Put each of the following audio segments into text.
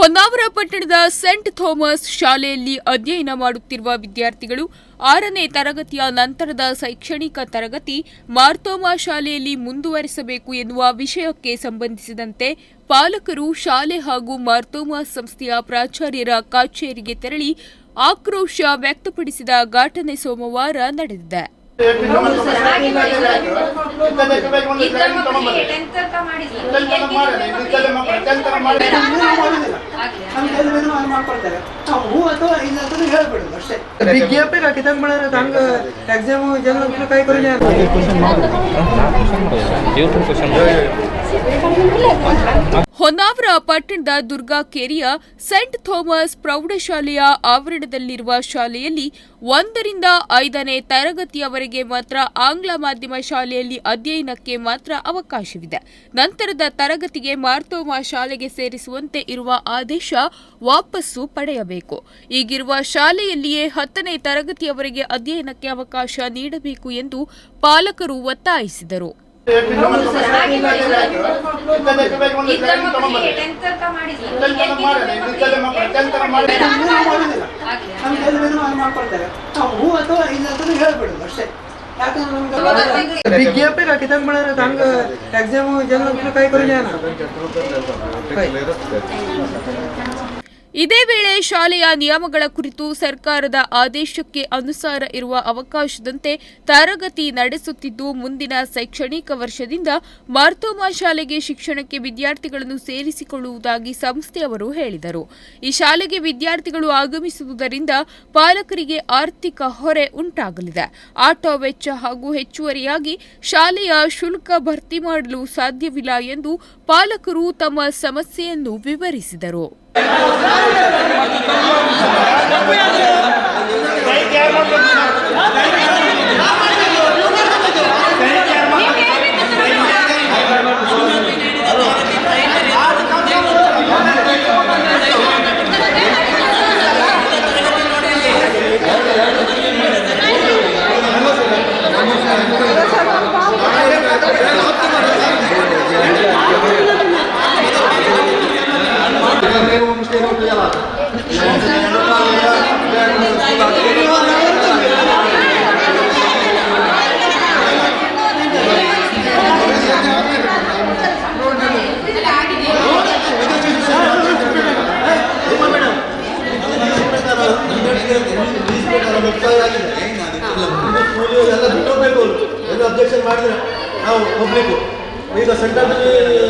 ಹೊನ್ನಾವರ ಪಟ್ಟಣದ scent Thomas ಶಾಲೆಯಲ್ಲಿ ಅಧ್ಯಯನ ಮಾಡುತ್ತಿರುವ ವಿದ್ಯಾರ್ಥಿಗಳು ಆರನೇ ತರಗತಿಯ ನಂತರದ ಶೈಕ್ಷಣಿಕ ತರಗತಿ ಮಾರ್ತೋಮಾ ಶಾಲೆಯಲ್ಲಿ ಮುಂದುವರಿಸಬೇಕು ಎನ್ನುವ ವಿಷಯಕ್ಕೆ ಸಂಬಂಧಿಸಿದಂತೆ ಪಾಲಕರು ಶಾಲೆ ಹಾಗೂ ಮಾರ್ತೋಮಾ ಸಂಸ್ಥೆಯ ಪ್ರಾಚಾರ್ಯರ ಕಚೇರಿಗೆ ತೆರಳಿ ಆಕ್ರೋಶ ವ್ಯಕ್ತಪಡಿಸಿದ ಘಟನೆ ಸೋಮವಾರ ನಡೆದಿದೆ. ಮಾಡ್ಕೊಳ್ತಾರೆ ನಾವು ಹೂ ಅಥವಾ ಇಲ್ಲ ಅಂತ ಕೈ ಅಷ್ಟೇ ವಿಜ್ಞಾಪನೆ ಹೊನ್ನಾವರ ಪಟ್ಟಣದ ದುರ್ಗಾ ಕೇರಿಯ ಸೆಂಟ್ ಥೋಮಸ್ ಪ್ರೌಢಶಾಲೆಯ ಆವರಣದಲ್ಲಿರುವ ಶಾಲೆಯಲ್ಲಿ ಒಂದರಿಂದ ಐದನೇ ತರಗತಿಯವರೆಗೆ ಮಾತ್ರ ಆಂಗ್ಲ ಮಾಧ್ಯಮ ಶಾಲೆಯಲ್ಲಿ ಅಧ್ಯಯನಕ್ಕೆ ಮಾತ್ರ ಅವಕಾಶವಿದೆ. ನಂತರದ ತರಗತಿಗೆ ಮಾರ್ತೋಮ ಶಾಲೆಗೆ ಸೇರಿಸುವಂತೆ ಇರುವ ಆದೇಶ ವಾಪಸ್ಸು ಪಡೆಯಬೇಕು. ಈಗಿರುವ ಶಾಲೆಯಲ್ಲಿಯೇ ಹತ್ತನೇ ತರಗತಿಯವರೆಗೆ ಅಧ್ಯಯನಕ್ಕೆ ಅವಕಾಶ ನೀಡಬೇಕು ಎಂದು ಪಾಲಕರು ಒತ್ತಾಯಿಸಿದರು. ಮಾಡ್ಕೊಳ್ತಾರೆ ನಾವು ಹೂ ಅಥವಾ ಇಲ್ಲ ಅಂತ ಹೇಳ್ಬಿಡುದು ಅಷ್ಟೇ ಯಾಕಂದ್ರೆ ನಮ್ಗೆ विज्ञापने किताब म्हणाला सांग एक्झाम जनरल काय करू द्या ಇದೇ ವೇಳೆ ಶಾಲೆಯ ನಿಯಮಗಳ ಕುರಿತು ಸರ್ಕಾರದ ಆದೇಶಕ್ಕೆ ಅನುಸಾರ ಇರುವ ಅವಕಾಶದಂತೆ ತರಗತಿ ನಡೆಸುತ್ತಿದ್ದು, ಮುಂದಿನ ಶೈಕ್ಷಣಿಕ ವರ್ಷದಿಂದ ಮಾರ್ತೋಮಾ ಶಾಲೆಗೆ ಶಿಕ್ಷಣಕ್ಕೆ ವಿದ್ಯಾರ್ಥಿಗಳನ್ನು ಸೇರಿಸಿಕೊಳ್ಳುವುದಾಗಿ ಸಂಸ್ಥೆಯವರು ಹೇಳಿದರು. ಈ ಶಾಲೆಗೆ ವಿದ್ಯಾರ್ಥಿಗಳು ಆಗಮಿಸುವುದರಿಂದ ಪಾಲಕರಿಗೆ ಆರ್ಥಿಕ ಹೊರೆ ಉಂಟಾಗಲಿದೆ. ಆಟೋ ವೆಚ್ಚ ಹಾಗೂ ಹೆಚ್ಚುವರಿಯಾಗಿ ಶಾಲೆಯ ಶುಲ್ಕ ಭರ್ತಿ ಮಾಡಲು ಸಾಧ್ಯವಿಲ್ಲ ಎಂದು ಪಾಲಕರು ತಮ್ಮ ಸಮಸ್ಯೆಯನ್ನು ವಿವರಿಸಿದರು. ಎಲ್ಲ ನಾವು ಹೋಗ್ಬೇಕು. ಈಗ ಸೆಂಟ್ರಲ್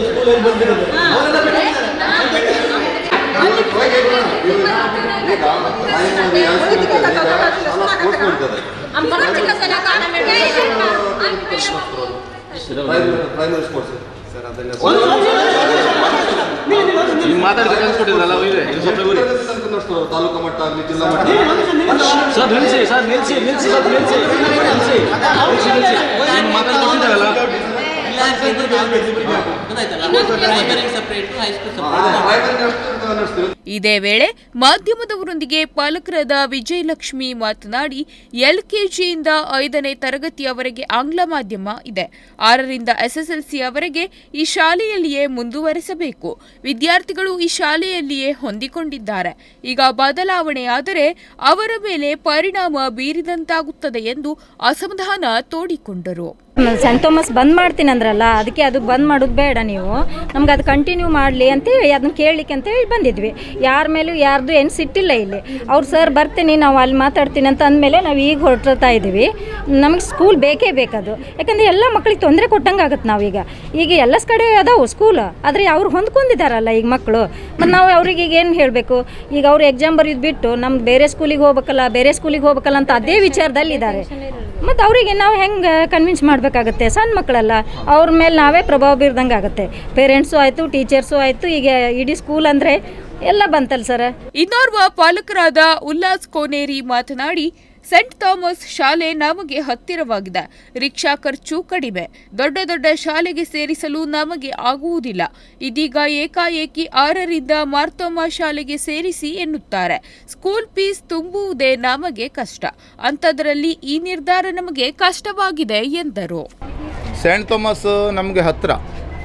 ಸ್ಕೂಲ್ ಏನು ಬಂದಿರೋದು. ಪ್ರೈಮರಿ ಸ್ಕೂಲ್ಸ್ ಸರ್ ಅದೆಲ್ಲ ನೀವು ಮಾತಾಡ್ಬೇಕು ಅನ್ಸ್ಬಿಟ್ಟಿದ್ರಲ್ಲ ನಡೆಸ್ತಾರೆ ತಾಲೂಕು ಮಟ್ಟ ಆಗಲಿ ಜಿಲ್ಲಾ ಮಟ್ಟ ಸರ್ ನಿಲ್ಸಿ ಸರ್ ನಿಲ್ಸಿ ನಿಲ್ಸಿ ಸರ್ ನಿಲ್ಸಿ ನಿಲ್ಸಿ ನಿಲ್ಸಿ ನಿಲ್ಸಿ ನೀವು ಮಾತಾಡ್ಕೊಟ್ಟಿದ್ದಾರಲ್ಲ ಇದೇ ವೇಳೆ ಮಾಧ್ಯಮದವರೊಂದಿಗೆ ಪಾಲಕರಾದ ವಿಜಯಲಕ್ಷ್ಮಿ ಮಾತನಾಡಿ, ಎಲ್ಕೆಜಿಯಿಂದ ಐದನೇ ತರಗತಿಯವರೆಗೆ ಆಂಗ್ಲ ಮಾಧ್ಯಮ ಇದೆ. ಆರರಿಂದ ಎಸ್ಎಸ್ಎಲ್ಸಿಯವರೆಗೆ ಈ ಶಾಲೆಯಲ್ಲಿಯೇ ಮುಂದುವರೆಸಬೇಕು. ವಿದ್ಯಾರ್ಥಿಗಳು ಈ ಶಾಲೆಯಲ್ಲಿಯೇ ಹೊಂದಿಕೊಂಡಿದ್ದಾರೆ. ಈಗ ಬದಲಾವಣೆಯಾದರೆ ಅವರ ಮೇಲೆ ಪರಿಣಾಮ ಬೀರಿದಂತಾಗುತ್ತದೆ ಎಂದು ಅಸಮಾಧಾನ ತೋಡಿಕೊಂಡರು. ಸೆಂಟ್ ಥಾಮಸ್ ಬಂದ್ ಮಾಡ್ತೀನಿ ಅಂದ್ರಲ್ಲ ಅದಕ್ಕೆ ಅದು ಬಂದ್ ಮಾಡೋದು ಬೇಡ ನೀವು. ನಮ್ಗೆ ಅದು ಕಂಟಿನ್ಯೂ ಮಾಡಲಿ ಅಂತೇಳಿ ಅದನ್ನ ಕೇಳಲಿಕ್ಕೆ ಅಂತೇಳಿ ಬಂದಿದ್ವಿ. ಯಾರ ಮೇಲೂ ಯಾರ್ದು ಏನು ಸಿಟ್ಟಿಲ್ಲ ಇಲ್ಲಿ. ಅವ್ರು ಸರ್ ಬರ್ತೀನಿ, ನಾವು ಅಲ್ಲಿ ಮಾತಾಡ್ತೀನಿ ಅಂತ ಅಂದಮೇಲೆ ನಾವು ಈಗ ಹೊರಟರ್ತಾ ಇದ್ದೀವಿ. ನಮಗೆ ಸ್ಕೂಲ್ ಬೇಕೇ ಬೇಕದು. ಯಾಕಂದರೆ ಎಲ್ಲ ಮಕ್ಳಿಗೆ ತೊಂದರೆ ಕೊಟ್ಟಂಗೆ ಆಗುತ್ತೆ ನಾವೀಗ ಈಗ. ಎಲ್ಲ ಕಡೆ ಅದಾವು ಸ್ಕೂಲ್ ಆದರೆ ಅವ್ರು ಹೊಂದ್ಕೊಂಡಿದ್ದಾರಲ್ಲ ಈಗ ಮಕ್ಕಳು ಮತ್ತು ನಾವು ಅವ್ರಿಗೆ ಈಗ ಏನು ಹೇಳಬೇಕು? ಈಗ ಅವ್ರು ಎಕ್ಸಾಮ್ ಬರೆಯೋದು ಬಿಟ್ಟು ನಮ್ಗೆ ಬೇರೆ ಸ್ಕೂಲಿಗೆ ಹೋಗ್ಬೇಕಲ್ಲ, ಬೇರೆ ಸ್ಕೂಲಿಗೆ ಹೋಗ್ಬೇಕಲ್ಲ ಅಂತ ಅದೇ ವಿಚಾರದಲ್ಲಿದ್ದಾರೆ. ಮತ್ತು ಅವರಿಗೆ ನಾವು ಹೆಂಗೆ ಕನ್ವಿನ್ಸ್ ಮಾಡಬೇಕಾಗತ್ತೆ ಸಣ್ಣ ಮಕ್ಕಳಲ್ಲ, ಅವ್ರ ಮೇಲೆ ನಾವೇ ಪ್ರಭಾವ ಬೀರ್ದಂಗೆ ಆಗುತ್ತೆ. ಪೇರೆಂಟ್ಸು ಆಯಿತು ಟೀಚರ್ಸು ಆಯಿತು, ಈಗ ಇಡೀ ಸ್ಕೂಲ್ ಅಂದರೆ ಎಲ್ಲ ಬಂತಲ್ಲ ಸರ್ ಇನ್ನೋರ್ವ ಪಾಲಕರಾದ ಉಲ್ಲಾಸ್ ಕೋನೇರಿ ಮಾತನಾಡಿ ಸೆಂಟ್ ಥಾಮಸ್ ಶಾಲೆ ನಮಗೆ ಹತ್ತಿರವಾಗಿದೆ. ರಿಕ್ಷಾ ಖರ್ಚು ಕಡಿಮೆ. ದೊಡ್ಡ ದೊಡ್ಡ ಶಾಲೆಗೆ ಸೇರಿಸಲು ನಮಗೆ ಆಗುವುದಿಲ್ಲ. ಇದೀಗ ಏಕಾಏಕಿ ಆರರಿಂದ ಮಾರ್ತೋಮ ಶಾಲೆಗೆ ಸೇರಿಸಿ ಎನ್ನುತ್ತಾರೆ. ಸ್ಕೂಲ್ ಫೀಸ್ ತುಂಬುವುದೇ ನಮಗೆ ಕಷ್ಟ. ಅಂಥದ್ರಲ್ಲಿ ಈ ನಿರ್ಧಾರ ನಮಗೆ ಕಷ್ಟವಾಗಿದೆ ಎಂದರು. ಸೆಂಟ್ ಥಾಮಸ್ ನಮಗೆ ಹತ್ತಿರ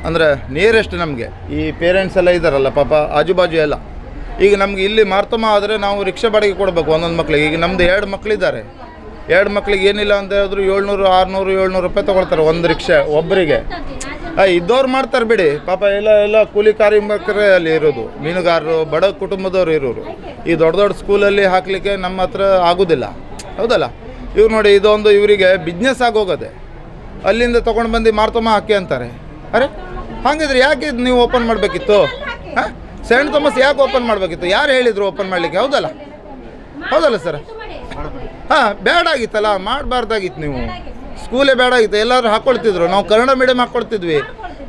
ಅಂದರೆ ನಿಯರೆಸ್ಟ್ ನಮಗೆ. ಈ ಪೇರೆಂಟ್ಸ್ ಎಲ್ಲ ಇದ್ದಾರಲ್ಲ ಪಾಪ ಆಜು ಬಾಜು ಎಲ್ಲ. ಈಗ ನಮ್ಗೆ ಇಲ್ಲಿ ಮಾರ್ತಮ ಆದರೆ ನಾವು ರಿಕ್ಷಾ ಬಾಡಿಗೆ ಕೊಡಬೇಕು ಒಂದೊಂದು ಮಕ್ಕಳಿಗೆ ಈಗ ನಮ್ಮದು ಎರಡು ಮಕ್ಕಳಿದ್ದಾರೆ ಎರಡು ಮಕ್ಳಿಗೆ ಏನಿಲ್ಲ ಅಂತ ಹೇಳಿದ್ರು ಏಳ್ನೂರು, ಆರುನೂರು, ಏಳ್ನೂರು ರೂಪಾಯಿ ತೊಗೊಳ್ತಾರೆ ಒಂದು ರಿಕ್ಷಾ ಒಬ್ಬರಿಗೆ ಇದ್ದವ್ರು ಮಾಡ್ತಾರೆ ಬಿಡಿ. ಪಾಪ ಎಲ್ಲ ಎಲ್ಲ ಕೂಲಿ ಕಾರ್ಮಿಕರೇ ಅಲ್ಲಿ ಇರೋದು. ಮೀನುಗಾರರು, ಬಡ ಕುಟುಂಬದವರು ಇರೋರು. ಈ ದೊಡ್ಡ ದೊಡ್ಡ ಸ್ಕೂಲಲ್ಲಿ ಹಾಕಲಿಕ್ಕೆ ನಮ್ಮ ಹತ್ರ ಆಗೋದಿಲ್ಲ. ಹೌದಲ್ಲ? ಇವ್ರು ನೋಡಿ, ಇದೊಂದು ಇವರಿಗೆ ಬಿಸ್ನೆಸ್ ಆಗೋಗದೆ ಅಲ್ಲಿಂದ ತೊಗೊಂಡು ಬಂದು ಮಾರ್ತಮ್ಮ ಹಾಕಿ ಅಂತಾರೆ. ಅರೆ, ಹಾಗಿದ್ರೆ ಯಾಕೆ ನೀವು ಓಪನ್ ಮಾಡಬೇಕಿತ್ತು? ಹಾಂ? ಸೆಂಟ್ ಥಾಮಸ್ ಯಾಕೆ ಓಪನ್ ಮಾಡಬೇಕಿತ್ತು? ಯಾರು ಹೇಳಿದರು ಓಪನ್ ಮಾಡಲಿಕ್ಕೆ? ಹೌದಲ್ಲ? ಹೌದಲ್ಲ ಸರ್ ಹಾಂ ಬೇಡಾಗಿತ್ತಲ್ಲ ಮಾಡಬಾರ್ದಾಗಿತ್ತು ನೀವು. ಸ್ಕೂಲೇ ಬೇಡಾಗಿತ್ತು ಎಲ್ಲರೂ ಹಾಕ್ಕೊಳ್ತಿದ್ರು ನಾವು ಕನ್ನಡ ಮೀಡಿಯಮ್ ಹಾಕ್ಕೊಳ್ತಿದ್ವಿ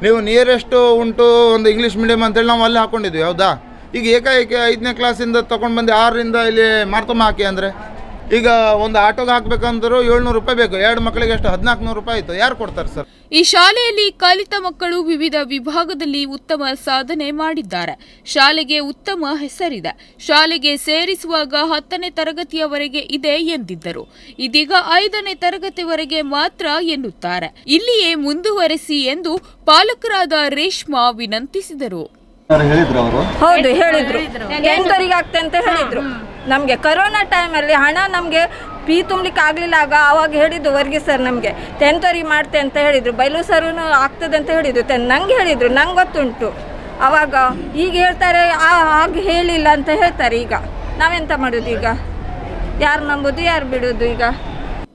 ನೀವು ನಿಯರೆಸ್ಟ್ ಉಂಟು ಒಂದು ಇಂಗ್ಲೀಷ್ ಮೀಡಿಯಮ್ ಅಂತೇಳಿ ನಾವು ಅಲ್ಲಿ ಹಾಕ್ಕೊಂಡಿದ್ವಿ ಹೌದಾ? ಈಗ ಏಕಾಏಕಿ ಐದನೇ ಕ್ಲಾಸಿಂದ ತೊಗೊಂಡು ಬಂದು ಆರರಿಂದ ಇಲ್ಲಿ ಮಾರ್ತಮ್ಮ ಹಾಕಿ ಅಂದರೆ? ಈಗ ಒಂದು ಆಟೋಗೆ ಹಾಕ್ಬೇಕಂದ್ರೂ ಏಳ್ನೂರು ರೂಪಾಯಿ ಬೇಕು. ಎರಡು ಮಕ್ಕಳಿಗೆ ಎಷ್ಟು ಹದಿನಾಲ್ಕು ನೂರು ರೂಪಾಯಿ ಆಯಿತು. ಯಾರು ಕೊಡ್ತಾರೆ ಸರ್? ಈ ಶಾಲೆಯಲ್ಲಿ ಕಲಿತ ಮಕ್ಕಳು ವಿವಿಧ ವಿಭಾಗದಲ್ಲಿ ಉತ್ತಮ ಸಾಧನೆ ಮಾಡಿದ್ದಾರೆ. ಶಾಲೆಗೆ ಉತ್ತಮ ಹೆಸರಿದೆ. ಶಾಲೆಗೆ ಸೇರಿಸುವಾಗ ಹತ್ತನೇ ತರಗತಿಯವರೆಗೆ ಇದೆ ಎಂದಿದ್ದರು. ಇದೀಗ ಐದನೇ ತರಗತಿವರೆಗೆ ಮಾತ್ರ ಎನ್ನುತ್ತಾರೆ. ಇಲ್ಲಿಯೇ ಮುಂದುವರೆಸಿ ಎಂದು ಪಾಲಕರಾದ ರೇಷ್ಮಾ ವಿನಂತಿಸಿದರು. ಹೇಳಿದ್ರು ಅವರು? ಹೌದು ಹೇಳಿದ್ರು. ಎಂಟರಿಗೆ ಆಗ್ತೆ ಅಂತ ಹೇಳಿದ್ರು. ನಮಗೆ ಕರೋನಾ ಟೈಮಲ್ಲಿ ಹಣ ನಮಗೆ ಪೀ ತುಂಬಲಿಕ್ಕೆ ಆಗಲಿಲ್ಲ ಆಗ ಆವಾಗ ಹೇಳಿದ್ದು ವರ್ಗಿ ಸರ್ ನಮಗೆ ಟೆಂತರಿಗೆ ಮಾಡ್ತೆ ಅಂತ ಹೇಳಿದರು. ಬೈಲು ಸರೂ ಆಗ್ತದೆ ಅಂತ ಹೇಳಿದರು. ಟೆನ್ ನಂಗೆ ಹೇಳಿದರು. ನಂಗೆ ಗೊತ್ತುಂಟು. ಆವಾಗ ಈಗ ಹೇಳ್ತಾರೆ, ಆ- ಹಾಗೆ ಹೇಳಿಲ್ಲ ಅಂತ ಹೇಳ್ತಾರೆ ಈಗ. ನಾವೆಂತ ಮಾಡೋದು ಈಗ? ಯಾರು ನಂಬೋದು, ಯಾರು ಬಿಡೋದು ಈಗ?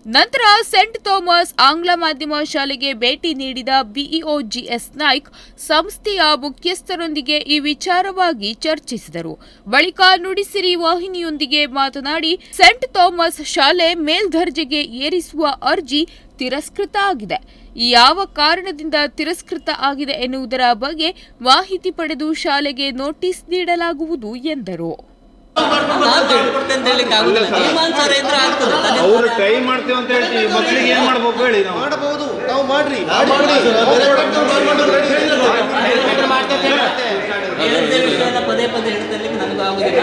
ನಂತರ ಸೆಂಟ್ ಥಾಮಸ್ ಆಂಗ್ಲ ಮಾಧ್ಯಮ ಶಾಲೆಗೆ ಭೇಟಿ ನೀಡಿದ ಬಿಇಒ ಜಿಎಸ್ ನಾಯ್ಕ್, ಸಂಸ್ಥೆಯ ಮುಖ್ಯಸ್ಥರೊಂದಿಗೆ ಈ ವಿಚಾರವಾಗಿ ಚರ್ಚಿಸಿದರು. ಬಳಿಕ ನುಡಿಸಿರಿ ವಾಹಿನಿಯೊಂದಿಗೆ ಮಾತನಾಡಿ, ಸೆಂಟ್ ಥಾಮಸ್ ಶಾಲೆ ಮೇಲ್ದರ್ಜೆಗೆ ಏರಿಸುವ ಅರ್ಜಿ ತಿರಸ್ಕೃತ ಆಗಿದೆ. ಯಾವ ಕಾರಣದಿಂದ ತಿರಸ್ಕೃತ ಆಗಿದೆ ಎನ್ನುವುದರ ಬಗ್ಗೆ ಮಾಹಿತಿ ಪಡೆದು ಶಾಲೆಗೆ ನೋಟಿಸ್ ನೀಡಲಾಗುವುದು ಎಂದರು. ಅವರು ಟ್ರೈ ಮಾಡ್ತೀವಿ ಅಂತ ಹೇಳ್ತೀವಿ. ಮಕ್ಕಳಿಗೆ ಏನ್ ಮಾಡ್ಬೇಕು ಹೇಳಿ ನಾವು? ಮಾಡಬಹುದು ನಾವು ಮಾಡ್ರಿ. ಹೇಳಿದ್ದೇ ವಿಷಯನ ಪದೇ ಪದೇ ಹೇಳ್ತಾರೆ ನನಗೂ ಆಗುದಿಲ್ಲ.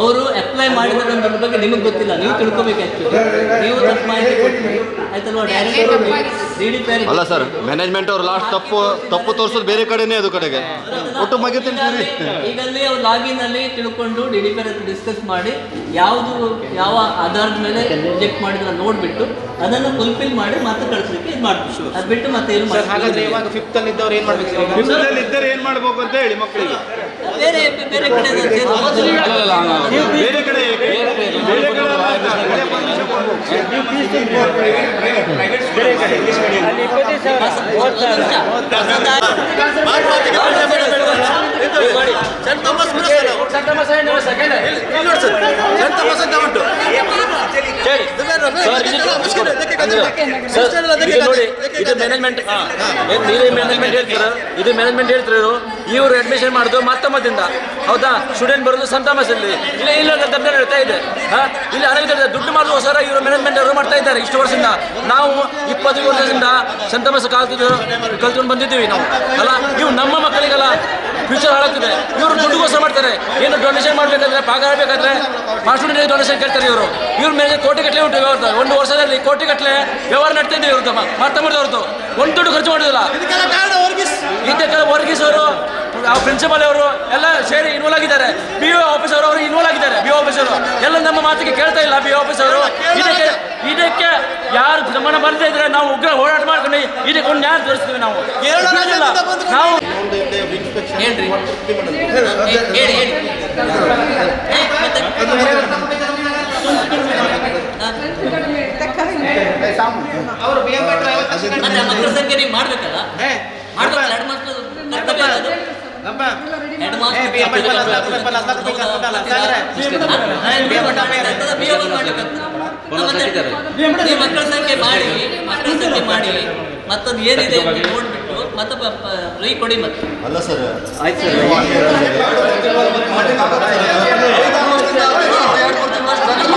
ಅವರು ಅಪ್ಲೈ ಮಾಡಿದ್ರೆ ನನ್ನ ಬಗ್ಗೆ ನಿಮಗೆ ಗೊತ್ತಿಲ್ಲ. ನೀವು ತಿಳ್ಕೊಬೇಕು ನೀವು ತಪ್ಪು ಮಾಹಿತಿ ಆಯ್ತಲ್ವಾ? ಡೈರೆಕ್ಟ್ ಡಿ ಅಲ್ಲ ಸರ್ ಮ್ಯಾನೇಜ್ಮೆಂಟ್ ಅವ್ರು ಲಾಸ್ಟ್ ತಪ್ಪು ತಪ್ಪು ತೋರಿಸೋದು ಬೇರೆ ಕಡೆನೇ ಅದು ಕಡೆಗೆ. ಒಟ್ಟು ಮಗಿತೀನಿ ಈಗಲ್ಲಿ ಅವ್ರು ಲಾಗಿನ್ ಅಲ್ಲಿ ತಿಳ್ಕೊಂಡು ಡಿ ಡಿ ಡಿಸ್ಕಸ್ ಮಾಡಿ ಯಾವುದು ಯಾವ ಆಧಾರದ ಮೇಲೆ ರಿಜೆಕ್ಟ್ ಮಾಡಿದ್ರೆ ನೋಡ್ಬಿಟ್ಟು ಅದನ್ನು ಫುಲ್ಫಿಲ್ ಮಾಡಿ ಮತ್ತೆ ಕಳಿಸ್ಲಿಕ್ಕೆ ಇದು ಮಾಡ್ತೀವಿ. ಅದ್ ಬಿಟ್ಟು ಮತ್ತೆ ಏನು ಹಾಗಾದ್ರೆ ಇವಾಗ ಫಿಫ್ತ್ ಅಲ್ಲಿ ಇದ್ದವ್ರು ಏನ್ ಮಾಡ್ಬೇಕು ಇದ್ದರೆ ಏನ್ ಮಾಡ್ಬೇಕು ಅಂತ ಹೇಳಿ ಮಕ್ಕಳಿಗೆ. ಬೇರೆ ಬೇರೆ ಕಡೆ. ಬೇರೆ ಕಡೆ ಏಕೆ? ಬೇರೆ ಕಡೆ ಅಲ್ಲ, ಸರ್ ಇದು ನೋಡಿ ಇದು ಮ್ಯಾನೇಜ್ಮೆಂಟ್ ನೀವೇ ಮ್ಯಾನೇಜ್ಮೆಂಟ್ ಹೇಳ್ತೀರ? ಇದು ಮ್ಯಾನೇಜ್ಮೆಂಟ್ ಹೇಳ್ತಿರೋ ಇವರು? ಅಡ್ಮಿಷನ್ ಮಾಡಿದ್ರು ಮತ್ತೊಮ್ಮದಿಂದ. ಹೌದಾ? ಸ್ಟೂಡೆಂಟ್ ಬರೋದು ಸಂತಾಮಸ್ ಅಲ್ಲಿ ಇಲ್ಲ ಇಲ್ಲ ದಂಧೆ ಹೇಳ್ತಾ ಇದೆ. ಹಾ? ಇಲ್ಲಿ ಅನೇಕ ದುಡ್ಡು ಮಾಡುವಸರ ಇವರು ಮ್ಯಾನೇಜ್ಮೆಂಟ್ ಅವರು ಮಾಡ್ತಾ ಇದ್ದಾರೆ ಇಷ್ಟು ವರ್ಷದಿಂದ. ನಾವು ಇಪ್ಪತ್ತು ವರ್ಷದಿಂದ ಸಂತಾಮಸ್ ಕಲ್ತು ಕಲ್ತ್ಕೊಂಡು ಬಂದಿದ್ದೀವಿ ನಾವು. ಅಲ್ಲ ಇವು ನಮ್ಮ ಮಕ್ಕಳಿಗೆಲ್ಲ. ಫ್ಯೂಚರ್ ಹಾಳಾಗ್ತದೆ. ಇವರು ದುಡ್ಡುಗೋಸ್ಕರ ಮಾಡ್ತಾರೆ. ಏನು ಡೊನೇಷನ್ ಮಾಡಬೇಕಾದ್ರೆ ಭಾಗ ಆಗಬೇಕಾದ್ರೆ ಮಾಸ್ಟರ್ ಡೊನೇಷನ್ ಕೇಳ್ತಾರೆ ಇವರು. ಇವ್ರ ಮೇಲೆ ಕೋಟಿ ಗಟ್ಟಲೆ ಉಂಟು ವ್ಯವಹಾರ ಒಂದು ವರ್ಷದಲ್ಲಿ ಕೋಟಿ ಗಟ್ಟಲೆ ವ್ಯವಹಾರ ನಡ್ತಾ ಇದ್ದೀವಿ ಇವ್ರದ್ದು ಮಾಡಿದ ಅವ್ರದ್ದು ಒಂದು ದುಡ್ಡು ಖರ್ಚು ಮಾಡೋದಿಲ್ಲ. ಇದಕ್ಕೆ ವರ್ಗೀಸ್. ಅವರು ಪ್ರಿನ್ಸಿಪಲ್ ಅವರು ಎಲ್ಲ ಸೇರಿ ಇನ್ವಾಲ್ವ್ ಆಗಿದ್ದಾರೆ. ಬಿ ಒ ಆಫೀಸ್ ಅವರು ಅವರು ಇನ್ವಾಲ್ವ್ ಆಗಿದ್ದಾರೆ. ಬಿ ಆಫೀಸ್ ಅವರು. ಎಲ್ಲ ನಮ್ಮ ಮಾತಿಗೆ ಕೇಳ್ತಾ ಇಲ್ಲ ಬಿ ಆಫೀಸ್ ಅವರು. ಇದಕ್ಕೆ ಇದಕ್ಕೆ ಯಾರು ಗಮನ ಬರ್ತಾ ಇದ್ರೆ ನಾವು ಉಗ್ರ ಹೋರಾಟ ಮಾಡ್ಕೊಂಡು ಇದಕ್ಕೆ ಒಂದು ನ್ಯಾಯ ತೋರಿಸ್ತೀವಿ ನಾವು. ನಾವು ಹೇಳ್ರಿ. ಹೇಳಿ? ಅವರು ಬಿ ಎಂ ಮಾಡ್ಬೇಕಲ್ಲ? ಮಾಡ್ಬೇಕಲ್ಲ ಹೆಡ್ ಮಾಸ್ಟರ್ ಕರ್ತವ್ಯ ಅದು. ಹೆಡ್ ಮಾಸ್ಟರ್ ಮಕ್ಕಳ ಸಂಖ್ಯೆ ಮಾಡಿ ಮಕ್ಕಳ ಸಂಖ್ಯೆ ಮಾಡಿ. ಮತ್ತೊಂದು ಏನಿದೆ ನೋಡ್ಬಿಟ್ಟು. ಮತ್ತೆ ಫ್ರೀ ಕೊಡಿ ಮತ್ತೆ. ಅಲ್ಲ ಸರ್.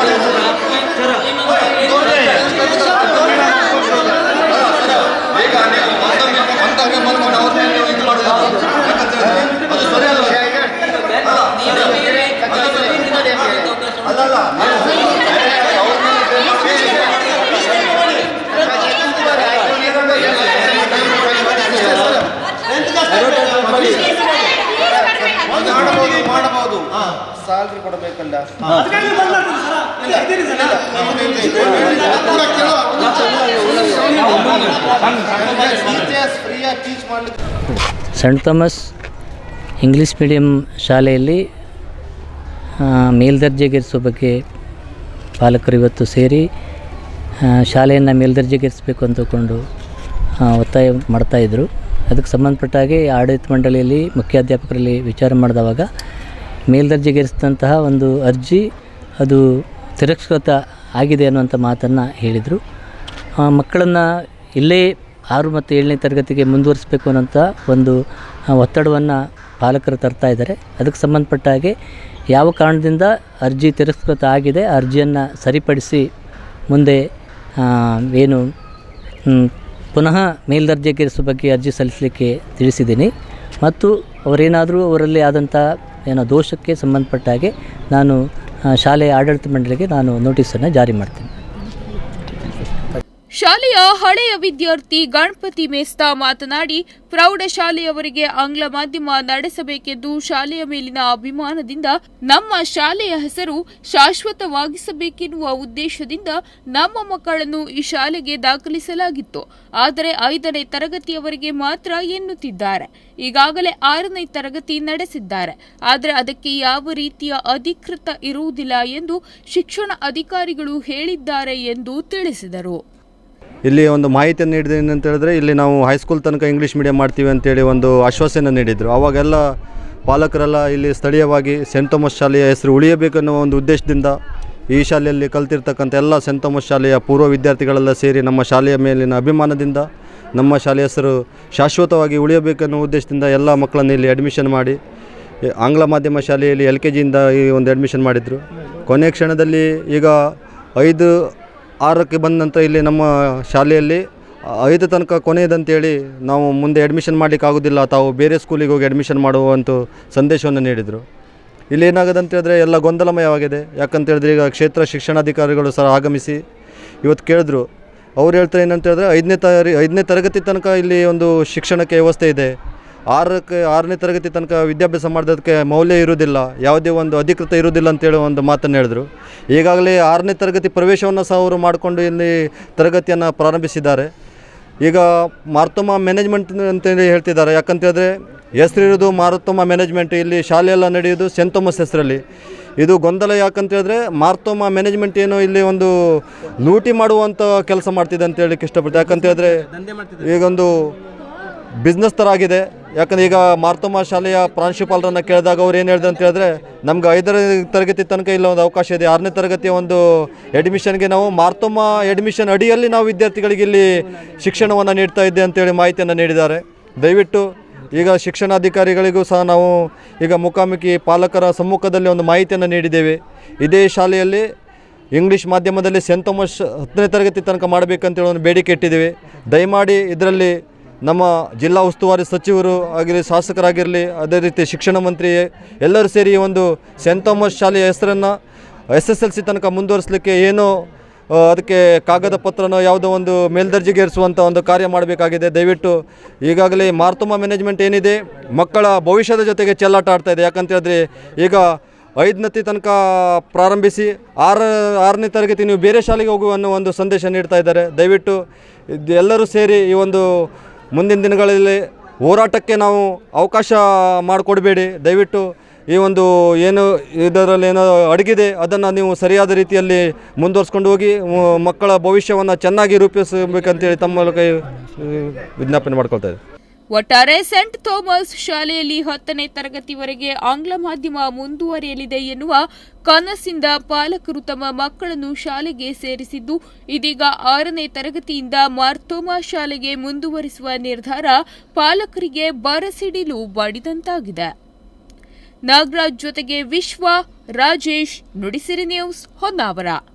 ಅದು ಸ್ಯಾಲ್ರಿ ಕೊಡಬೇಕಲ್ಲ ಸೆಂಟ್ ಥಾಮಸ್ ಇಂಗ್ಲೀಷ್ ಮೀಡಿಯಂ ಶಾಲೆಯಲ್ಲಿ ಮೇಲ್ದರ್ಜೆಗೇರಿಸೋ ಬಗ್ಗೆ ಪಾಲಕರು ಇವತ್ತು ಸೇರಿ ಶಾಲೆಯನ್ನು ಮೇಲ್ದರ್ಜೆಗೇರಿಸಬೇಕು ಅಂತಕೊಂಡು ಒತ್ತಾಯ ಮಾಡ್ತಾಯಿದ್ರು ಅದಕ್ಕೆ ಸಂಬಂಧಪಟ್ಟ ಹಾಗೆ ಆಡಳಿತ ಮಂಡಳಿಯಲ್ಲಿ ಮುಖ್ಯಾಧ್ಯಾಪಕರಲ್ಲಿ ವಿಚಾರ ಮಾಡಿದವಾಗ ಮೇಲ್ದರ್ಜೆಗೇರಿಸಿದಂತಹ ಒಂದು ಅರ್ಜಿ, ಅದು ತಿರಸ್ಕೃತ ಆಗಿದೆ ಅನ್ನುವಂಥ ಮಾತನ್ನು ಹೇಳಿದರು. ಮಕ್ಕಳನ್ನು ಇಲ್ಲೇ ಆರು ಮತ್ತು ಏಳನೇ ತರಗತಿಗೆ ಮುಂದುವರಿಸಬೇಕು ಅನ್ನೋಂಥ ಒಂದು ಒತ್ತಡವನ್ನು ಪಾಲಕರು ತರ್ತಾ ಇದ್ದಾರೆ. ಅದಕ್ಕೆ ಸಂಬಂಧಪಟ್ಟ ಹಾಗೆ ಯಾವ ಕಾರಣದಿಂದ ಅರ್ಜಿ ತಿರಸ್ಕೃತ ಆಗಿದೆ, ಆ ಅರ್ಜಿಯನ್ನು ಸರಿಪಡಿಸಿ ಮುಂದೆ ಏನು ಪುನಃ ಮೇಲ್ದರ್ಜೆಗೇರಿಸೋ ಬಗ್ಗೆ ಅರ್ಜಿ ಸಲ್ಲಿಸಲಿಕ್ಕೆ ತಿಳಿಸಿದ್ದೀನಿ. ಮತ್ತು ಅವರೇನಾದರೂ ಅವರಲ್ಲಿ ಆದಂಥ ಏನೋ ದೋಷಕ್ಕೆ ಸಂಬಂಧಪಟ್ಟ ಹಾಗೆ ನಾನು ಶಾಲೆಯ ಆಡಳಿತ ಮಂಡಳಿಗೆ ನಾನು ನೋಟಿಸನ್ನು ಜಾರಿ ಮಾಡ್ತೀನಿ. ಶಾಲೆಯ ಹಳೆಯ ವಿದ್ಯಾರ್ಥಿ ಗಣಪತಿ ಮೇಸ್ತಾ ಮಾತನಾಡಿ, ಪ್ರೌಢಶಾಲೆಯವರಿಗೆ ಆಂಗ್ಲ ಮಾಧ್ಯಮ ನಡೆಸಬೇಕೆಂದು ಶಾಲೆಯ ಮೇಲಿನ ಅಭಿಮಾನದಿಂದ ನಮ್ಮ ಶಾಲೆಯ ಹೆಸರು ಶಾಶ್ವತವಾಗಿಸಬೇಕೆನ್ನುವ ಉದ್ದೇಶದಿಂದ ನಮ್ಮ ಮಕ್ಕಳನ್ನು ಈ ಶಾಲೆಗೆ ದಾಖಲಿಸಲಾಗಿತ್ತು. ಆದರೆ ಐದನೇ ತರಗತಿಯವರಿಗೆ ಮಾತ್ರ ಎನ್ನುತ್ತಿದ್ದಾರೆ. ಈಗಾಗಲೇ ಆರನೇ ತರಗತಿ ನಡೆಸಿದ್ದಾರೆ. ಆದರೆ ಅದಕ್ಕೆ ಯಾವ ರೀತಿಯ ಅಧಿಕೃತ ಇರುವುದಿಲ್ಲ ಎಂದು ಶಿಕ್ಷಣ ಅಧಿಕಾರಿಗಳು ಹೇಳಿದ್ದಾರೆ ಎಂದು ತಿಳಿಸಿದರು. ಇಲ್ಲಿ ಒಂದು ಮಾಹಿತಿಯನ್ನು ನೀಡಿದೆ ಅಂತ ಹೇಳಿದ್ರೆ, ಇಲ್ಲಿ ನಾವು ಹೈಸ್ಕೂಲ್ ತನಕ ಇಂಗ್ಲೀಷ್ ಮೀಡಿಯಂ ಮಾಡ್ತೀವಿ ಅಂತೇಳಿ ಒಂದು ಆಶ್ವಾಸನೆ ನೀಡಿದರು. ಅವಾಗೆಲ್ಲ ಪಾಲಕರೆಲ್ಲ ಇಲ್ಲಿ ಸ್ಥಳೀಯವಾಗಿ ಸೆಂಟ್ ಥಾಮಸ್ ಶಾಲೆಯ ಹೆಸರು ಉಳಿಯಬೇಕನ್ನೋ ಒಂದು ಉದ್ದೇಶದಿಂದ ಈ ಶಾಲೆಯಲ್ಲಿ ಕಲ್ತಿರ್ತಕ್ಕಂಥ ಎಲ್ಲ ಸೆಂಟ್ ಥಾಮಸ್ ಶಾಲೆಯ ಪೂರ್ವ ವಿದ್ಯಾರ್ಥಿಗಳೆಲ್ಲ ಸೇರಿ ನಮ್ಮ ಶಾಲೆಯ ಮೇಲಿನ ಅಭಿಮಾನದಿಂದ ನಮ್ಮ ಶಾಲೆಯ ಹೆಸರು ಶಾಶ್ವತವಾಗಿ ಉಳಿಯಬೇಕನ್ನೋ ಉದ್ದೇಶದಿಂದ ಎಲ್ಲ ಮಕ್ಕಳನ್ನು ಇಲ್ಲಿ ಅಡ್ಮಿಷನ್ ಮಾಡಿ, ಆಂಗ್ಲ ಮಾಧ್ಯಮ ಶಾಲೆಯಲ್ಲಿ ಎಲ್ ಕೆ ಜಿಯಿಂದ ಈ ಒಂದು ಅಡ್ಮಿಷನ್ ಮಾಡಿದರು. ಕೊನೆ ಕ್ಷಣದಲ್ಲಿ ಈಗ ಐದು ಆರಕ್ಕೆ ಬಂದ ನಂತರ ಇಲ್ಲಿ ನಮ್ಮ ಶಾಲೆಯಲ್ಲಿ ಐದು ತನಕ ಕೊನೆಯದಂತೇಳಿ ನಾವು ಮುಂದೆ ಅಡ್ಮಿಷನ್ ಮಾಡಲಿಕ್ಕೆ ಆಗೋದಿಲ್ಲ ತಾವು ಬೇರೆ ಸ್ಕೂಲಿಗೆ ಹೋಗಿ ಅಡ್ಮಿಷನ್ ಮಾಡುವಂಥ ಸಂದೇಶವನ್ನು ನೀಡಿದರು. ಇಲ್ಲಿ ಏನಾಗಿದೆ ಅಂತ ಹೇಳಿದ್ರೆ ಎಲ್ಲ ಗೊಂದಲಮಯವಾಗಿದೆ. ಯಾಕಂತ ಹೇಳಿದ್ರೆ ಈಗ ಕ್ಷೇತ್ರ ಶಿಕ್ಷಣಾಧಿಕಾರಿಗಳು ಸಹ ಆಗಮಿಸಿ ಇವತ್ತು ಕೇಳಿದ್ರು. ಅವ್ರು ಹೇಳ್ತಾರೆ ಏನಂತ ಹೇಳಿದ್ರೆ ಐದನೇ ತಾರೀ, ಐದನೇ ತರಗತಿ ತನಕ ಇಲ್ಲಿ ಒಂದು ಶಿಕ್ಷಣಕ್ಕೆ ವ್ಯವಸ್ಥೆ ಇದೆ. ಆರಕ್ಕೆ ಆರನೇ ತರಗತಿ ತನಕ ವಿದ್ಯಾಭ್ಯಾಸ ಮಾಡೋದಕ್ಕೆ ಮೌಲ್ಯ ಇರುವುದಿಲ್ಲ ಯಾವುದೇ ಒಂದು ಅಧಿಕೃತ ಇರುವುದಿಲ್ಲ ಅಂತೇಳಿ ಒಂದು ಮಾತನ್ನು ಹೇಳಿದರು. ಈಗಾಗಲೇ ಆರನೇ ತರಗತಿ ಪ್ರವೇಶವನ್ನು ಸಹ ಅವರು ಮಾಡಿಕೊಂಡು ಇಲ್ಲಿ ತರಗತಿಯನ್ನು ಪ್ರಾರಂಭಿಸಿದ್ದಾರೆ. ಈಗ ಮಾರುತಮ್ಮ ಮ್ಯಾನೇಜ್ಮೆಂಟ್ ಅಂತೇಳಿ ಹೇಳ್ತಿದ್ದಾರೆ. ಯಾಕಂತೇಳಿದ್ರೆ ಹೆಸರಿರೋದು ಮಾರುತಮ್ಮ ಮ್ಯಾನೇಜ್ಮೆಂಟ್ ಇಲ್ಲಿ ಶಾಲೆಯೆಲ್ಲ ನಡೆಯೋದು ಸೆಂಟ್ ಥಾಮಸ್ ಹೆಸರಲ್ಲಿ. ಇದು ಗೊಂದಲ ಯಾಕಂತೇಳಿದ್ರೆ ಮಾರ್ತೋಮ ಮ್ಯಾನೇಜ್ಮೆಂಟ್ ಏನೋ ಇಲ್ಲಿ ಒಂದು ಲೂಟಿ ಮಾಡುವಂಥ ಕೆಲಸ ಮಾಡ್ತಿದೆ ಅಂತ ಹೇಳಲಿಕ್ಕೆ ಇಷ್ಟಪಡ್ತೀನಿ. ಯಾಕಂತೇಳಿದ್ರೆ ಈಗೊಂದು ಬಿಸ್ನೆಸ್ ಥರ ಆಗಿದೆ ಯಾಕಂದ್ರೆ ಈಗ ಮಾರ್ತೋಮ ಶಾಲೆಯ ಪ್ರಾಂಶುಪಾಲರನ್ನು ಕೇಳಿದಾಗ ಅವ್ರು ಏನು ಹೇಳಿದ್ರು ಅಂತ ಹೇಳಿದ್ರೆ, ನಮ್ಗೆ ಐದನೇ ತರಗತಿ ತನಕ ಇಲ್ಲ ಒಂದು ಅವಕಾಶ ಇದೆ. ಆರನೇ ತರಗತಿಯ ಒಂದು ಎಡ್ಮಿಷನ್ಗೆ ನಾವು ಮಾರ್ತೋಮ ಅಡ್ಮಿಷನ್ ಅಡಿಯಲ್ಲಿ ನಾವು ವಿದ್ಯಾರ್ಥಿಗಳಿಗೆ ಇಲ್ಲಿ ಶಿಕ್ಷಣವನ್ನು ನೀಡ್ತಾ ಇದ್ದೆ ಅಂತೇಳಿ ಮಾಹಿತಿಯನ್ನು ನೀಡಿದ್ದಾರೆ. ದಯವಿಟ್ಟು ಈಗ ಶಿಕ್ಷಣಾಧಿಕಾರಿಗಳಿಗೂ ಸಹ ನಾವು ಈಗ ಮುಖಾಮುಖಿ ಪಾಲಕರ ಸಮ್ಮುಖದಲ್ಲಿ ಒಂದು ಮಾಹಿತಿಯನ್ನು ನೀಡಿದ್ದೇವೆ. ಇದೇ ಶಾಲೆಯಲ್ಲಿ ಇಂಗ್ಲೀಷ್ ಮಾಧ್ಯಮದಲ್ಲಿ ಸೆಂಟ್ ಥಾಮಸ್ ಹತ್ತನೇ ತರಗತಿ ತನಕ ಮಾಡಬೇಕಂತೇಳಿ ಒಂದು ಬೇಡಿಕೆ ಇಟ್ಟಿದ್ದೀವಿ. ದಯಮಾಡಿ ಇದರಲ್ಲಿ ನಮ್ಮ ಜಿಲ್ಲಾ ಉಸ್ತುವಾರಿ ಸಚಿವರು ಆಗಿರಲಿ, ಶಾಸಕರಾಗಿರಲಿ, ಅದೇ ರೀತಿ ಶಿಕ್ಷಣ ಮಂತ್ರಿ ಎಲ್ಲರೂ ಸೇರಿ ಒಂದು ಸೆಂಟ್ ಥಾಮಸ್ ಶಾಲೆಯ ಹೆಸರನ್ನು ಎಸ್ ಎಸ್ ಎಲ್ ಸಿ ತನಕ ಮುಂದುವರಿಸಲಿಕ್ಕೆ ಏನೋ ಅದಕ್ಕೆ ಕಾಗದ ಪತ್ರನೋ ಯಾವುದೋ ಒಂದು ಮೇಲ್ದರ್ಜೆಗೇರಿಸುವಂಥ ಒಂದು ಕಾರ್ಯ ಮಾಡಬೇಕಾಗಿದೆ. ದಯವಿಟ್ಟು ಈಗಾಗಲೇ ಮಾರ್ತುಮ ಮ್ಯಾನೇಜ್ಮೆಂಟ್ ಏನಿದೆ, ಮಕ್ಕಳ ಭವಿಷ್ಯದ ಜೊತೆಗೆ ಚೆಲ್ಲಾಟ ಆಡ್ತಾ ಇದೆ. ಯಾಕಂತ ಹೇಳಿದ್ರೆ ಈಗ ಐದನತಿ ತನಕ ಪ್ರಾರಂಭಿಸಿ ಆರ, ಆರನೇ ತರಗತಿ ನೀವು ಬೇರೆ ಶಾಲೆಗೆ ಹೋಗುವ ಅನ್ನೋ ಒಂದು ಸಂದೇಶ ನೀಡ್ತಾ ಇದ್ದಾರೆ. ದಯವಿಟ್ಟು ಎಲ್ಲರೂ ಸೇರಿ ಈ ಒಂದು ಮುಂದಿನ ದಿನಗಳಲ್ಲಿ ಹೋರಾಟಕ್ಕೆ ನಾವು ಅವಕಾಶ ಮಾಡಿಕೊಡಬೇಡಿ. ದಯವಿಟ್ಟು ಈ ಒಂದು ಏನು ಇದರಲ್ಲಿ ಏನೋ ಅಡಗಿದೆ ಅದನ್ನು ನೀವು ಸರಿಯಾದ ರೀತಿಯಲ್ಲಿ ಮುಂದುವರ್ಸ್ಕೊಂಡು ಹೋಗಿ ಮಕ್ಕಳ ಭವಿಷ್ಯವನ್ನು ಚೆನ್ನಾಗಿ ರೂಪಿಸಬೇಕಂತೇಳಿ ತಮ್ಮ ಈ, ವಿಜ್ಞಾಪನೆ ಮಾಡ್ಕೊಳ್ತಾ ಒಟ್ಟಾರೆ ಸೆಂಟ್ ಥೋಮಸ್ ಶಾಲೆಯಲ್ಲಿ ಹತ್ತನೇ ತರಗತಿವರೆಗೆ ಆಂಗ್ಲ ಮಾಧ್ಯಮ ಮುಂದುವರಿಯಲಿದೆ ಎನ್ನುವ ಕನಸಿಂದ ಪಾಲಕರು ತಮ್ಮ ಮಕ್ಕಳನ್ನು ಶಾಲೆಗೆ ಸೇರಿಸಿದ್ದು, ಇದೀಗ ಆರನೇ ತರಗತಿಯಿಂದ ಮಾರ್ತೋಮಾ ಶಾಲೆಗೆ ಮುಂದುವರಿಸುವ ನಿರ್ಧಾರ ಪಾಲಕರಿಗೆ ಬರಸಿಡಿಲು ಬಡಿದಂತಾಗಿದೆ. ನಾಗರಾಜ್ ಜೊತೆಗೆ ವಿಶ್ವ ರಾಜೇಶ್, ನುಡಿಸಿರಿ ನ್ಯೂಸ್ ಹೊನ್ನಾವರ.